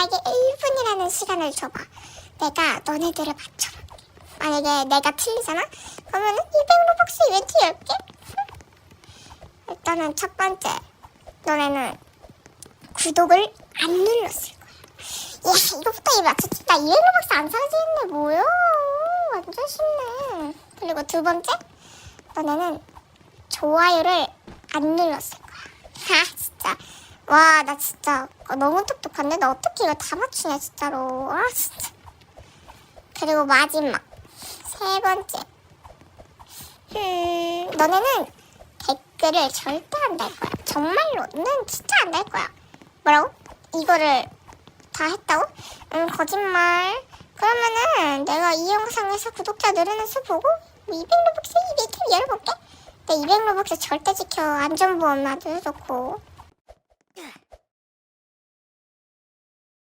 나에게 1분이라는 시간을 줘봐. 내가 너네들을 맞춰볼게. 만약에 내가 틀리잖아? 그러면은 200로벅스 이벤트 열게. 일단은 첫 번째, 너네는 구독을 안 눌렀을 거야. 야, 이거부터 이 맞췄지. 나 200로벅스 안 사지겠네. 뭐야? 완전 쉽네. 그리고 두 번째, 너네는 좋아요를 안 눌렀을 거야. 아, 진짜. 와, 나 진짜 어, 너무 똑똑한데? 나 어떻게 이거 다 맞추냐, 진짜로. 아, 진짜. 그리고 마지막. 세 번째. 음, 너네는 댓글을 절대 안 달 거야. 정말로. 는 진짜 안 달 거야. 뭐라고? 이거를 다 했다고? 음, 거짓말. 그러면은 내가 이 영상에서 구독자 늘어난 수 보고 200 로벅스 이벤트를 열어볼게. 내 200 로벅스 절대 지켜. 안전보험 아주 좋고.